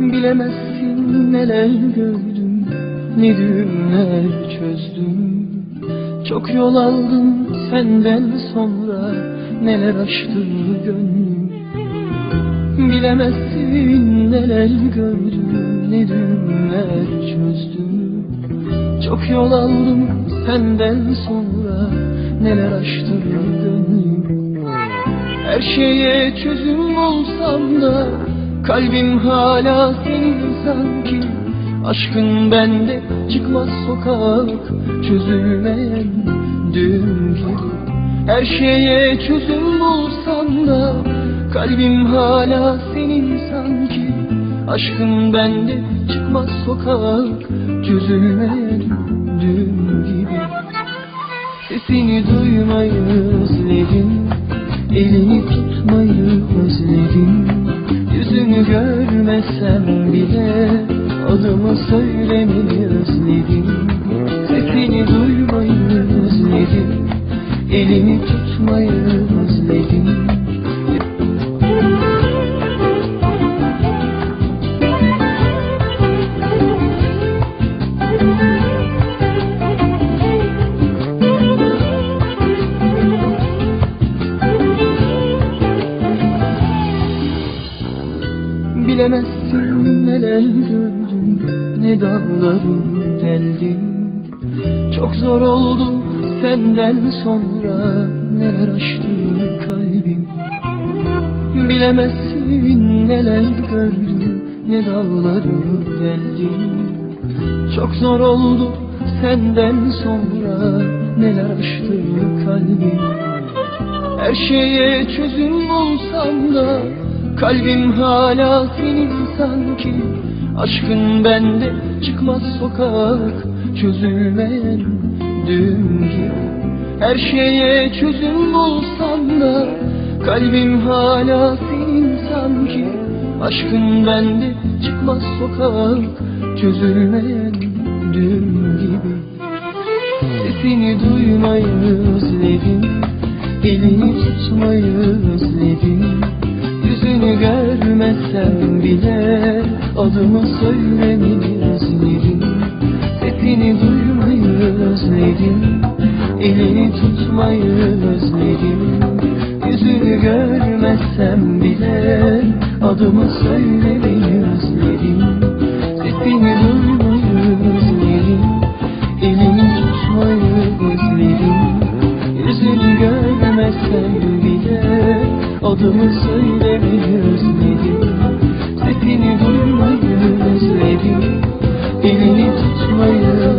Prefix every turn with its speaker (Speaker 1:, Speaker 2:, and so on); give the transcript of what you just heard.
Speaker 1: Bilemezsin neler gördüm, ne düğümler çözdüm. Çok yol aldım senden sonra, neler açtı gönlüm. Bilemezsin neler gördüm Ne düğümler çözdüm. Çok yol aldım senden sonra Neler açtı gönlüm Her şeye çözüm olsam da Kalbim hala senin sanki. Aşkın bende çıkmaz sokak Çözülmeyen düğüm gibi. Her şeye çözüm bulsam da Kalbim hala senin sanki. Aşkın bende çıkmaz sokak. Çözülmeyen düğüm gibi. Sesini duymayı özledim. Elini tutmayı özledim. Yüzünü görmesem bile Adımı söylemeyi özledim. Sesini duymayı özledim. Elini tutmayı özledim Bilemezsin neler gördüm Ne dağlarım deldim Çok zor oldu senden sonra Neler açtı kalbim. Bilemezsin neler gördüm Ne dağlarım deldim Çok zor oldu senden sonra Neler açtı kalbim. Her şeye çözüm bulsam da Kalbim hala senin sanki. Aşkın bende çıkmaz sokak. Çözülmeyen düğüm gibi. Her şeye çözüm bulsam da Kalbim hala senin sanki. Aşkın bende çıkmaz sokak. Çözülmeyen düğüm gibi. Sesini duymayı Adımı söylemeyi özledim Sesini duymayı özledim. Elini tutmayı özledim. Yüzünü görmesem bile Adımı söylemeyi özledim. Sesini duymayı özledim. Elini tutmayı özledim. Yüzünü görmesem bile Adımı söylemeyi özledim Sesini duymayı özledim Elini tutmayı